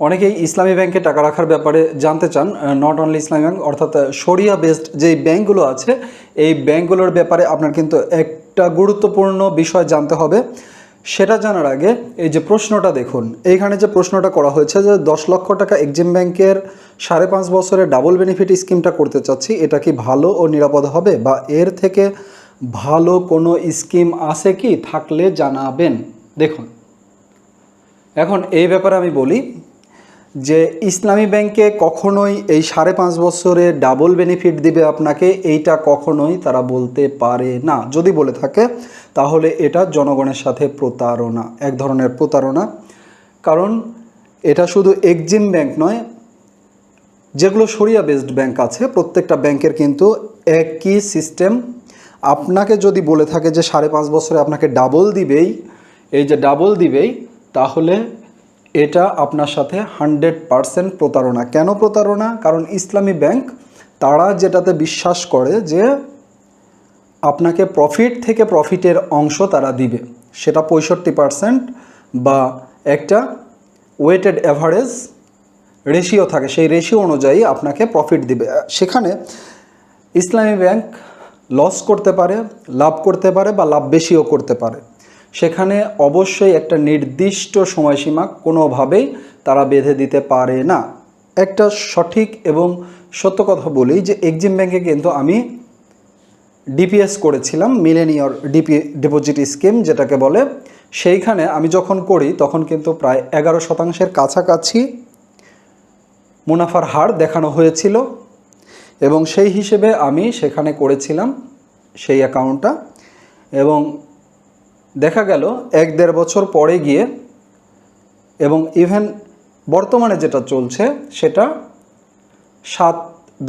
অনেকেই ইসলামী ব্যাংকে টাকা রাখার ব্যাপারে জানতে চান নট অনলি ইসলামী ব্যাংক, অর্থাৎ শরিয়া বেসড যেই ব্যাংকগুলো আছে, এই ব্যাংকগুলোর ব্যাপারে আপনার কিন্তু একটা গুরুত্বপূর্ণ বিষয় জানতে হবে। সেটা জানার আগে এই যে প্রশ্নটা দেখুন, এইখানে যে প্রশ্নটা করা হয়েছে যে দশ লক্ষ টাকা এক্সিম ব্যাংকের সাড়ে পাঁচ বছরের ডাবল বেনিফিট স্কিমটা করতে চাচ্ছি, এটা কি ভালো ও নিরাপদ হবে? বা এর থেকে ভালো কোনো স্কিম আছে কি? থাকলে জানাবেন। দেখুন, এখন এই ব্যাপারে আমি বলি যে ইসলামী ব্যাংকে কখনোই এই সাড়ে পাঁচ বছরে ডাবল বেনিফিট দিবে আপনাকে, এইটা কখনোই তারা বলতে পারে না। যদি বলে থাকে, তাহলে এটা জনগণের সাথে প্রতারণা, এক ধরনের প্রতারণা। কারণ এটা শুধু এক্সিম ব্যাংক নয়, যেগুলো সরিয়া বেসড ব্যাংক আছে, প্রত্যেকটা ব্যাংকের কিন্তু একই সিস্টেম আপনাকে যদি বলে থাকে যে সাড়ে পাঁচ বছরে আপনাকে ডাবল দিবেই, এই যে ডাবল দিবেই, তাহলে এটা আপনার সাথে হান্ড্রেড পারসেন্ট প্রতারণা। কেন প্রতারণা? কারণ ইসলামী ব্যাংক তারা যেটাতে বিশ্বাস করে যে আপনাকে প্রফিট থেকে প্রফিটের অংশ তারা দিবে। সেটা পঁয়ষট্টি পারসেন্ট বা একটা ওয়েটেড অ্যাভারেজ রেশিও থাকে। সেই রেশিও অনুযায়ী আপনাকে প্রফিট দিবে। সেখানে ইসলামী ব্যাংক লস করতে পারে, লাভ করতে পারে বা লাভ বেশিও করতে পারে। সেখানে অবশ্যই একটা নির্দিষ্ট সময়সীমা কোনোভাবেই তারা বেঁধে দিতে পারে না। একটা সঠিক এবং সত্য কথা বলি যে এক্সিম ব্যাংকে কিন্তু আমি ডিপিএস করেছিলাম, মিলেনিয়র ডিপি ডিপোজিট স্কিম যেটাকে বলে। সেইখানে আমি যখন করি তখন কিন্তু প্রায় এগারো শতাংশের কাছাকাছি মুনাফার হার দেখানো হয়েছিল এবং সেই হিসেবে আমি সেখানে করেছিলাম সেই অ্যাকাউন্টটা এবং দেখা গেল এক দেড় বছর পরে গিয়ে এবং ইভেন বর্তমানে যেটা চলছে সেটা সাত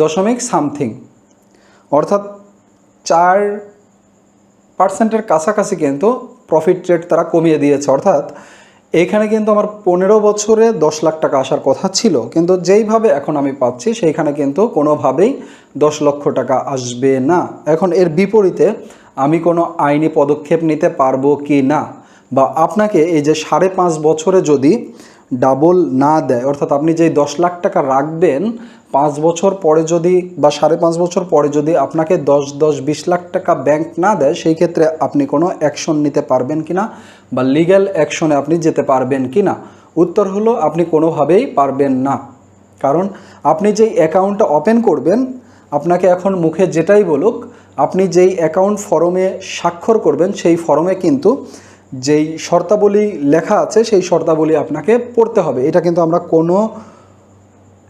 দশমিক সামথিং অর্থাৎ চার পার্সেন্টের কাছাকাছি কিন্তু প্রফিট রেট তারা কমিয়ে দিয়েছে। অর্থাৎ এইখানে কিন্তু আমার পনেরো বছরে দশ লাখ টাকা আসার কথা ছিল, কিন্তু যেইভাবে এখন আমি পাচ্ছি সেইখানে কিন্তু কোনোভাবেই দশ লক্ষ টাকা আসবে না। এখন এর বিপরীতে আমি কোনো আইনি পদক্ষেপ নিতে পারব কি না? বা আপনাকে এই যে সাড়ে পাঁচ বছরে যদি ডাবল না দেয়, অর্থাৎ আপনি যেই দশ লাখ টাকা রাখবেন, পাঁচ বছর পরে যদি বা সাড়ে পাঁচ বছর পরে যদি আপনাকে দশ দশ, বিশ লাখ টাকা ব্যাংক না দেয়, সেই ক্ষেত্রে আপনি কোনো অ্যাকশন নিতে পারবেন কি না? বা লিগ্যাল অ্যাকশনে আপনি যেতে পারবেন কি না? উত্তর হলো, আপনি কোনোভাবেই পারবেন না। কারণ আপনি যেই অ্যাকাউন্টটা ওপেন করবেন, আপনাকে এখন মুখে যেটাই বলুক আপনি যেই অ্যাকাউন্ট ফর্মে স্বাক্ষর করবেন, সেই ফর্মে কিন্তু যেই শর্তাবলী লেখা আছে, সেই শর্তাবলী আপনাকে পড়তে হবে। এটা কিন্তু আমরা কোনো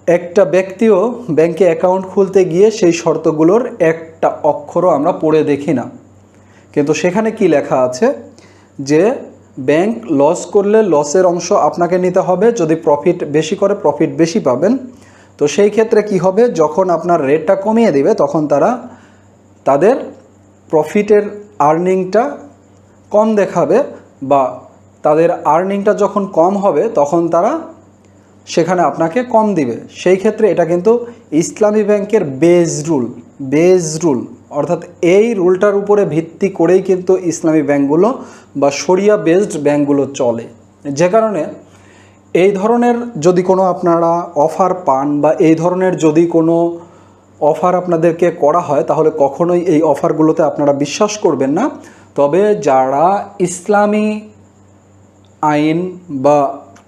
একটা ব্যক্তিও ব্যাংকে অ্যাকাউন্ট খুলতে গিয়ে সেই শর্তগুলোর একটা অক্ষরও আমরা পড়ে দেখি না। কিন্তু সেখানে কি লেখা আছে? যে ব্যাংক লস করলে লসের অংশ আপনাকে নিতে হবে, যদি প্রফিট বেশি করে প্রফিট বেশি পাবেন। তো সেই ক্ষেত্রে কি হবে? যখন আপনার রেটটা কমিয়ে দিবে, তখন তারা তাদের প্রফিটের আর্নিংটা কম দেখাবে বা তাদের আর্নিংটা যখন কম হবে, তখন তারা সেখানে আপনাকে কম দিবে। সেই ক্ষেত্রে এটা কিন্তু ইসলামী ব্যাংকের বেজ রুল বেজ রুল অর্থাৎ এই রুলটার উপরে ভিত্তি করেই কিন্তু ইসলামী ব্যাংকগুলো বা শরিয়া বেসড ব্যাংকগুলো চলে। যে কারণে এই ধরনের যদি কোনো আপনারা অফার পান বা এই ধরনের যদি কোনো অফার আপনাদেরকে করা হয়, তাহলে কখনোই এই অফারগুলোতে আপনারা বিশ্বাস করবেন না। তবে যারা ইসলামী আইন বা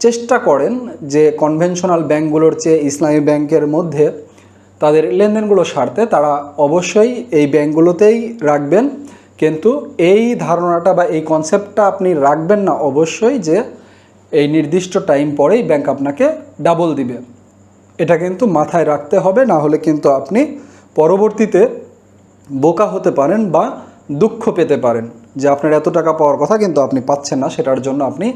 চেষ্টা করেন যে কনভেনশনাল ব্যাংকগুলোর চেয়ে ইসলামী ব্যাংকের মধ্যে তাদের লেনদেনগুলো সারতে, তারা অবশ্যই এই ব্যাংকগুলোতেই রাখবেন। কিন্তু এই ধারণাটা বা এই কনসেপ্টটা আপনি রাখবেন না, অবশ্যই যে এই নির্দিষ্ট টাইম পরেই ব্যাংক আপনাকে ডাবল দিবে। এটা কিন্তু মাথায় রাখতে হবে, না হলে কিন্তু আপনি পরবর্তীতে বোকা হতে পারেন বা দুঃখ পেতে পারেন। যে আপনার এত টাকা পাওয়ার কথা কিন্তু আপনি পাচ্ছেন না, সেটার জন্য আপনি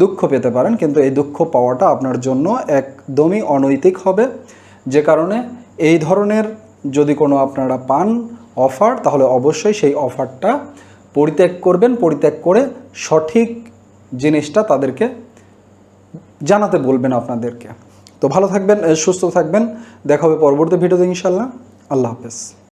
দুঃখ পেতে পারেন। কিন্তু এই দুঃখ পাওয়াটা আপনার জন্য একদমই অনৈতিক হবে। যে কারণে এই ধরনের যদি কোনো আপনারা পান অফার, তাহলে অবশ্যই সেই অফারটা পরিত্যাগ করবেন, পরিত্যাগ করে সঠিক জিনিসটা তাদেরকে জানাতে বলবেন আপনাদেরকে। তো ভালো থাকবেন সুস্থ থাকবেন। দেখা হবে পরবর্তী ভিডিওতে ইনশাল্লাহ আল্লাহ হাফেজ।